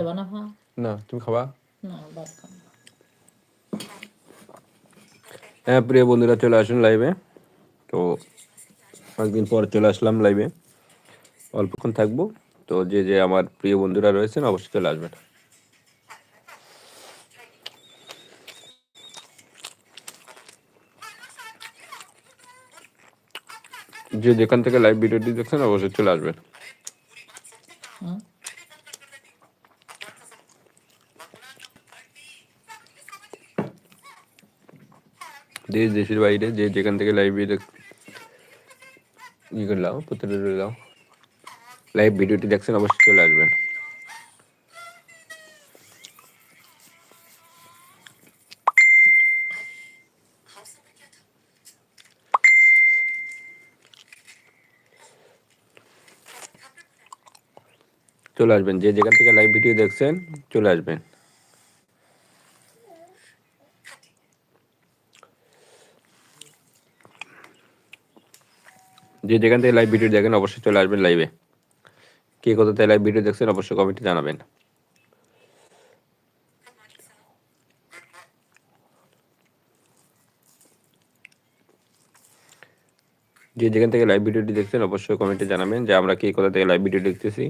না হ্যাঁ। না তুমি খাবা? না ভাত খাব না। হ্যাঁ প্রিয় বন্ধুরা চলে আসুন লাইভে তো অনেকদিন পর চলে আসলাম লাইভে অল্পক্ষণ থাকব। তো যে যে আমার প্রিয় বন্ধুরা রয়েছেন অবশ্যই চলে আসবেন। যে যেখান থেকে লাইভ ভিডিওটি দেখছেন অবশ্যই চলে আসবেন হুম? দেশ দেশের বাইরে যে যেখান থেকে লাইভ ই করে লাও প্রতিটা লাও লাইভ ভিডিওটি দেখছেন, অবশ্যই চলে আসবেন। চলে আসবেন, যে যেখান থেকে লাইভ ভিডিও দেখছেন, চলে আসবেন। যে যেখান থেকে লাইভ ভিডিও দেখেন, অবশ্যই চলে আসবেন লাইভে কে কোথা থেকে লাইভ ভিডিও দেখছেন, অবশ্যই কমেন্টে জানাবেন। যে যেখান থেকে লাইভ ভিডিওটি দেখছেন, অবশ্যই কমেন্টে জানাবেন যে আমরা কে কোথা থেকে লাইভ ভিডিও দেখতেছি।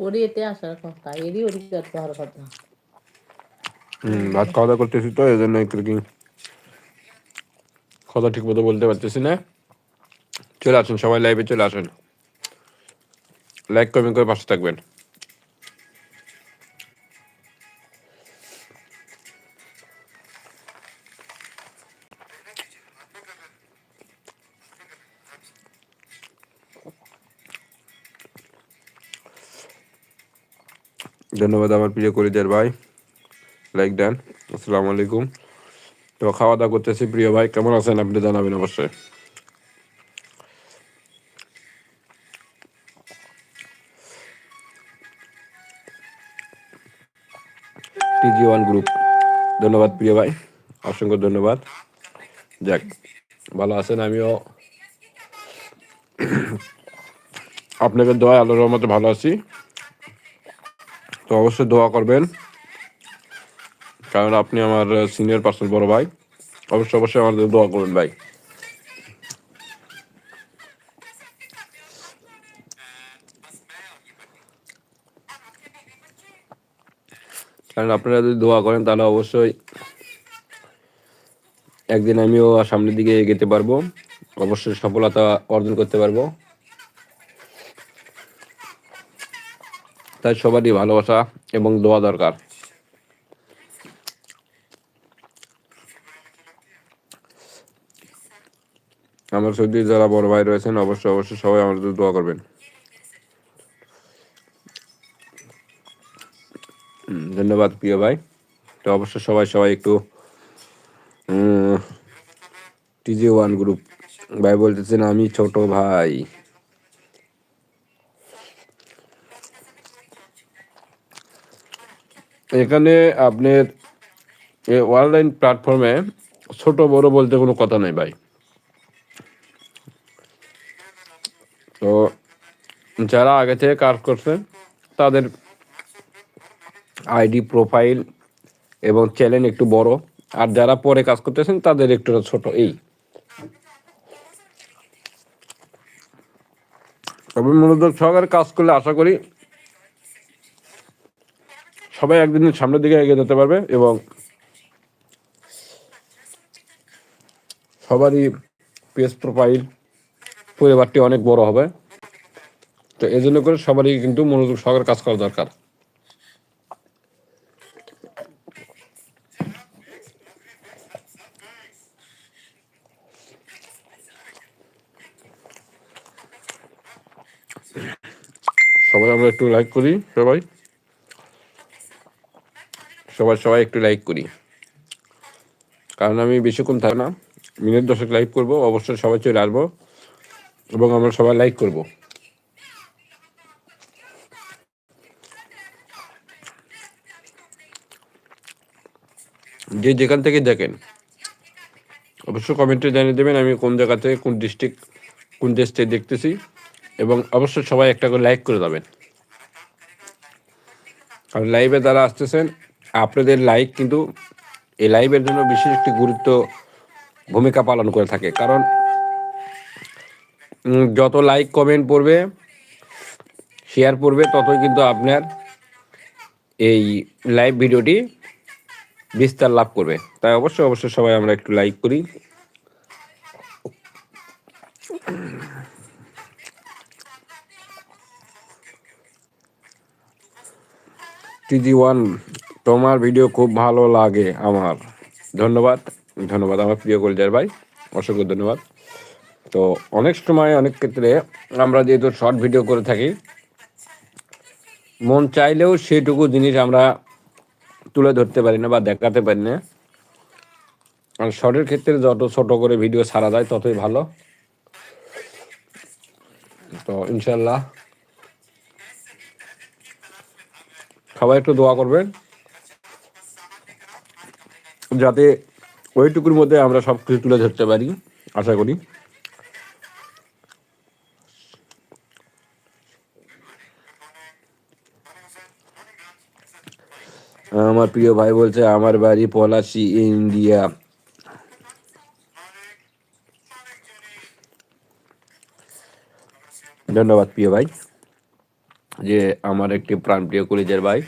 ওরই এতে কথা খাওয়া করতেছি তো এই জন্য একটু কথা ঠিক মতো বলতে পারতেছি না। চলে আসুন, সবাই লাইভে চলে আসুন। লাইক কমেন্ট করে পাশে থাকবেন। ধন্যবাদ আমার প্রিয় করিদের ভাই। লাইক দেন আসসালামু আলাইকুম। তো খাওয়া দাওয়া করতেছি প্রিয় ভাই, কেমন আছেন আপনি জানাবেন অবশ্যই। টিজি ওয়ান গ্রুপ ধন্যবাদ প্রিয় ভাই, অসংখ্য ধন্যবাদ। যাক, ভালো আছেন আমিও। আপনাদের দোয়া আল্লাহর রহমতে ভালো আছি। অবশ্যই দোয়া করবেন। কারণ আপনি আমার সিনিয়র পার্সন বড় ভাই। অবশ্যই অবশ্যই আমাদের দোয়া করবেন ভাই। কারণ আপনারা যদি দোয়া করেন, তাহলে অবশ্যই একদিন আমিও সামনের দিকে এগোতে পারব। অবশ্যই সফলতা অর্জন করতে পারব। তাই সবারই ভালোবাসা এবং দোয়া দরকার। আমার সৌদি যারা বড় ভাই রয়েছেন, অবশ্যই অবশ্যই সবাই আমাদের দোয়া করবেন। ধন্যবাদ প্রিয় ভাই। তো অবশ্যই সবাই সবাই একটু টিজি ওয়ান গ্রুপ ভাই বলতেছেন, আমি ছোট ভাই। এখানে আপনার অনলাইন প্ল্যাটফর্মে ছোট বড় বলতে কোনো কথা নেই ভাই। তো যারা আগে থেকে কাজ করছেন, তাদের আইডি প্রোফাইল এবং চ্যানেল একটু বড়, আর যারা পরে কাজ করতেছেন, তাদের একটু ছোট, এই। তবে মূলত সহকারে কাজ করলে আশা করি সবাই একদিন সামনের দিকে এগিয়ে যেতে পারবে এবং সবারই পেজ প্রোফাইল পরিবারটি অনেক বড় হবে। তো এই জন্য করে সবারই কিন্তু মনোযোগ সহকারে কাজ করা দরকার। সবাই আমরা একটু লাইক করি, সবাই। সবাই সবাই একটু লাইক করি। কারণ আমি বেশিক্ষণ থাকি না, মিনিট দশেক লাইভ করব, অবশ্যই সবাই চলে আসব এবং আমরা সবাই লাইক করব। যে যেখান থেকে দেখেন অবশ্যই কমেন্টে জানিয়ে দেবেন আমি কোন জায়গা থেকে কোন ডিস্ট্রিক্ট কোন দেশ থেকে দেখতেছি এবং অবশ্যই সবাই একটা করে লাইক করে দেবেন কারণ লাইভে যারা আসতেছেন আপনাদের লাইক কিন্তু এই লাইভের জন্য বিশেষ একটি গুরুত্ব ভূমিকা পালন করে থাকে। কারণ যত লাইক, কমেন্ট পড়বে, শেয়ার পড়বে, ততই কিন্তু আপনার এই লাইভ ভিডিওটি বিস্তার লাভ করবে। তাই অবশ্যই অবশ্যই সবাই আমরা একটু লাইক করি। টিজি ওয়ান তোমার ভিডিও খুব ভালো লাগে আমার। ধন্যবাদ ধন্যবাদ আমার প্রিয় কলজার ভাই, অসংখ্য ধন্যবাদ। তো অনেক সময়, অনেক ক্ষেত্রে আমরা যেহেতু শর্ট ভিডিও করে থাকি, মন চাইলেও সেটুকু জিনিস আমরা তুলে ধরতে পারি না বা দেখাতে পারি না। আর শর্টের ক্ষেত্রে যত ছোট করে ভিডিও ছাড়া যায়, ততই ভালো। তো ইনশাল্লাহ সবাই একটু দোয়া করবেন। যাতে ওইটুকুর মধ্যে আমরা সব কিছু তুলে ধরতে পারি, আশা করি। আমার প্রিয় ভাই বলছে, আমার বাড়ি পলাশি, ইন্ডিয়া। ধন্যবাদ প্রিয় ভাই, যে আমার একটি প্রাণপ্রিয় কলেজের ভাই,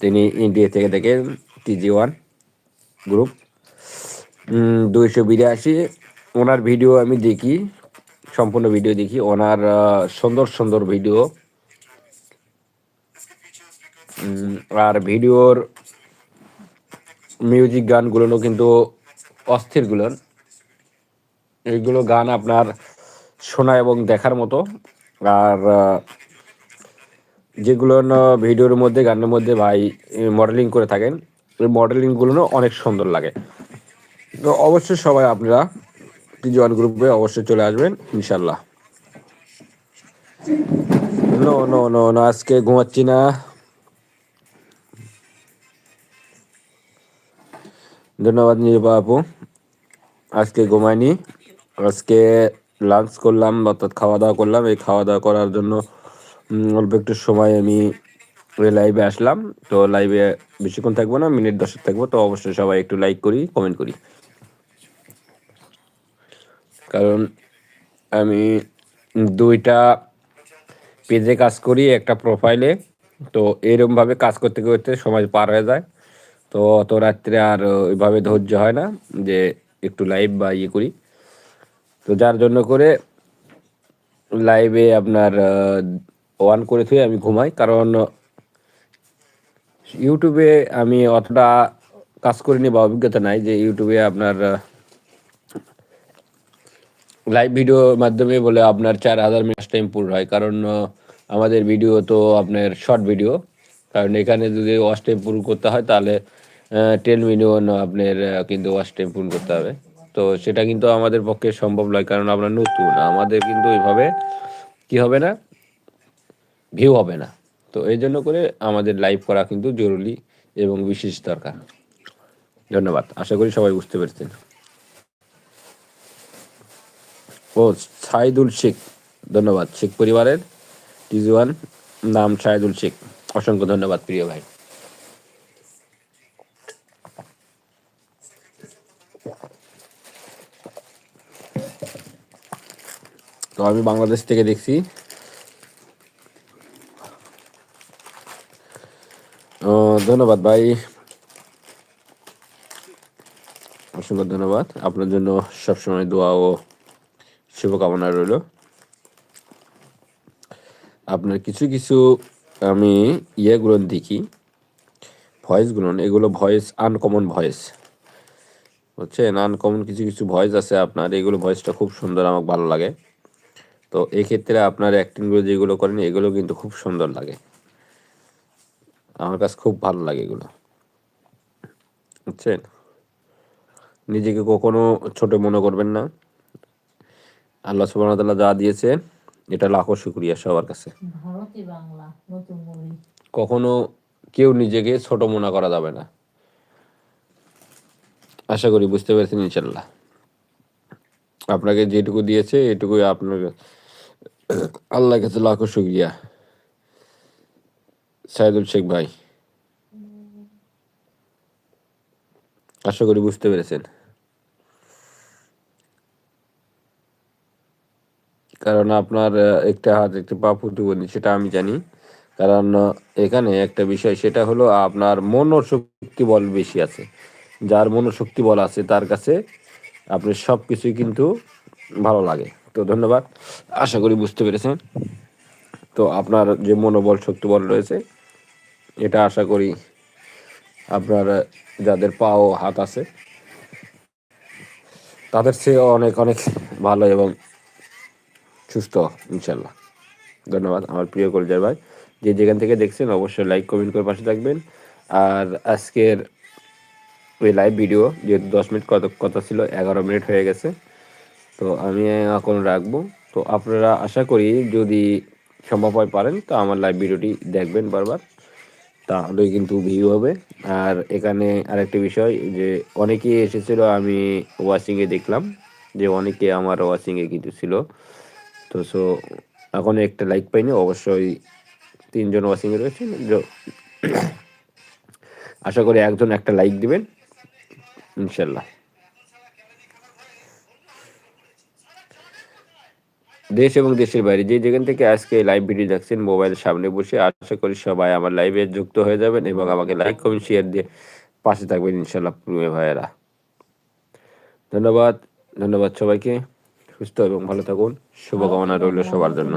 তিনি ইন্ডিয়া থেকে দেখেন, টিজি ওয়ান। গ্রুপ দুইশো বিরাশি। ওনার ভিডিও আমি দেখি, সম্পূর্ণ ভিডিও দেখি। ওনার সুন্দর সুন্দর ভিডিও আর ভিডিওর মিউজিক গানগুলো কিন্তু অস্থিরগুলো এইগুলো গান আপনার শোনা এবং দেখার মতো। আর যেগুলো ভিডিওর মধ্যে, গানের মধ্যে ভাই মডেলিং করে থাকেন। ওই মডেলিংগুলো অনেক সুন্দর লাগে। তো অবশ্যই সবাই আপনারা টিজওয়ান গ্রুপে অবশ্যই চলে আসবেন ইনশাল্লাহ নো নো নো নো, আজকে ঘুমাচ্ছি না। ধন্যবাদ নিরূপা আপু। আজকে ঘুমাইনি। আজকে লাঞ্চ করলাম, অর্থাৎ খাওয়া দাওয়া করলাম। এই খাওয়া দাওয়া করার জন্য অল্প একটু সময় আমি লাইভে আসলাম। তো লাইভে বেশিক্ষণ থাকব না, মিনিট দশেক থাকব। তো অবশ্যই সবাই একটু লাইক করি কমেন্ট করি। কারণ আমি দুইটা পেজে কাজ করি, একটা প্রোফাইলে তো এরকমভাবে কাজ করতে করতে সময় পার হয়ে যায়। তো অত রাত্রে আর ওইভাবে ধৈর্য হয় না যে একটু লাইভ বা ইয়ে করি। তো যার জন্য করে লাইভে আপনার ওয়ান করে থুয়ে আমি ঘুমাই। কারণ ইউটিউবে আমি অতটা কাজ করিনি বা অভিজ্ঞতা নাই যে ইউটিউবে আপনার লাইভ ভিডিওর মাধ্যমে বলে আপনার চার হাজার মিনিট টাইম পুরো হয়। কারণ আমাদের ভিডিও তো আপনার শর্ট ভিডিও কারণ এখানে যদি ওয়াচ টাইম পূরণ করতে হয় তাহলে টেন মিলিয়ন আপনার কিন্তু ওয়াচ টাইম পূরণ করতে হবে। তো সেটা কিন্তু আমাদের পক্ষে সম্ভব নয়, কারণ আমরা নতুন। আমাদের কিন্তু ওইভাবে কি হবে না? ভিউ হবে না। তো এই জন্য করে আমাদের লাইভ করা কিন্তু জরুরি এবং বিশেষ দরকার। ধন্যবাদ। আশা করি সবাই বুঝতে পেরেছেন। ও, সাইদুল শেখ। ধন্যবাদ। শেখ পরিবারের টিজওয়ান নাম সাইদুল শেখ। অসংখ্য ধন্যবাদ, প্রিয় ভাই। তো আমি বাংলাদেশ থেকে দেখছি ও, ধন্যবাদ ভাই। অসংখ্য ধন্যবাদ। আপনার জন্য সবসময় দোয়া ও শুভকামনা রইল। আপনার কিছু কিছু আমি ইয়েগুলো দেখি। ভয়েসগুলো, এগুলো ভয়েস আনকমন ভয়েস। বুঝছেন? আনকমন কিছু কিছু ভয়েস আছে আপনার। এগুলো ভয়েসটা খুব সুন্দর আমার ভালো লাগে। তো এক্ষেত্রে আপনার অ্যাক্টিংগুলো যেগুলো করেন, এগুলো কিন্তু খুব সুন্দর লাগে। আমার কাছে খুব ভালো লাগে এগুলো। বুঝছেন? নিজেকে কখনো ছোট মনে করবেন না। আল্লাহ তাআলা যা দিয়েছে এটা লাখো শুকরিয়া সবার কাছে। কখনো কেউ নিজেকে ছোট মনে করা যাবে না। আশা করি বুঝতে পেরেছেন ইনশাল্লাহ আপনাকে যেটুকু দিয়েছে এটুকুই আপনার আল্লাহ কাছে লাখো শুক্রিয়া। সাইদুল শেখ ভাই। আশা করি বুঝতে পেরেছেন। কারণ আপনার একটা হাত, একটা পা প্রতিবন্ধী সেটা আমি জানি। কারণ এখানে একটা বিষয়, সেটা হলো আপনার মনোশক্তি বল বেশি আছে। যার মনোশক্তি বল আছে, তার কাছে আপনি সব কিছুই কিন্তু ভালো লাগে। তো ধন্যবাদ। আশা করি বুঝতে পেরেছেন। তো আপনার যে মনোবল শক্তি বল রয়েছে, এটা আশা করি আপনার, যাদের পা ও হাত আছে, তাদের চেয়ে অনেক অনেক ভালো এবং সুস্থ ইনশাল্লাহ ধন্যবাদ আমার প্রিয় কলজার ভাই। যে যেখান থেকে দেখছেন, অবশ্যই লাইক কমেন্ট করে পাশে থাকবেন। আর আজকের ওই লাইভ ভিডিও যেহেতু দশ মিনিট কত, কথা ছিল, এগারো মিনিট হয়ে গেছে। তো আমি এখন রাখব। তো আপনারা আশা করি যদি সম্ভব হয় পারেন, তো আমার লাইভ ভিডিওটি দেখবেন বারবার, তাহলেই কিন্তু ভিউ হবে। আর এখানে আরেকটি বিষয় যে, অনেকে এসেছিল, আমি ওয়াচিংয়ে দেখলাম যে, অনেকে আমার ওয়াচিংয়ে কিন্তু ছিল। তো সো এখন একটা লাইক পাইনি, অবশ্যই তিনজন ওয়াচিংয়ে রয়েছেন। আশা করি একজন একটা লাইক দিবেন, ইনশাল্লাহ। দেশ এবং দেশের বাইরে। যে যেখান থেকে আজকে লাইভ ভিডিও দেখছেন মোবাইলের সামনে বসে আশা করি সবাই আমার লাইভে যুক্ত হয়ে যাবেন এবং আমাকে লাইক কমেন্ট শেয়ার দিয়ে পাশে থাকবেন ইনশাল্লাহ প্রিয় ভাইয়েরা। ধন্যবাদ ধন্যবাদ সবাইকে। সুস্থ এবং ভালো থাকুন। শুভকামনা রইল সবার জন্য।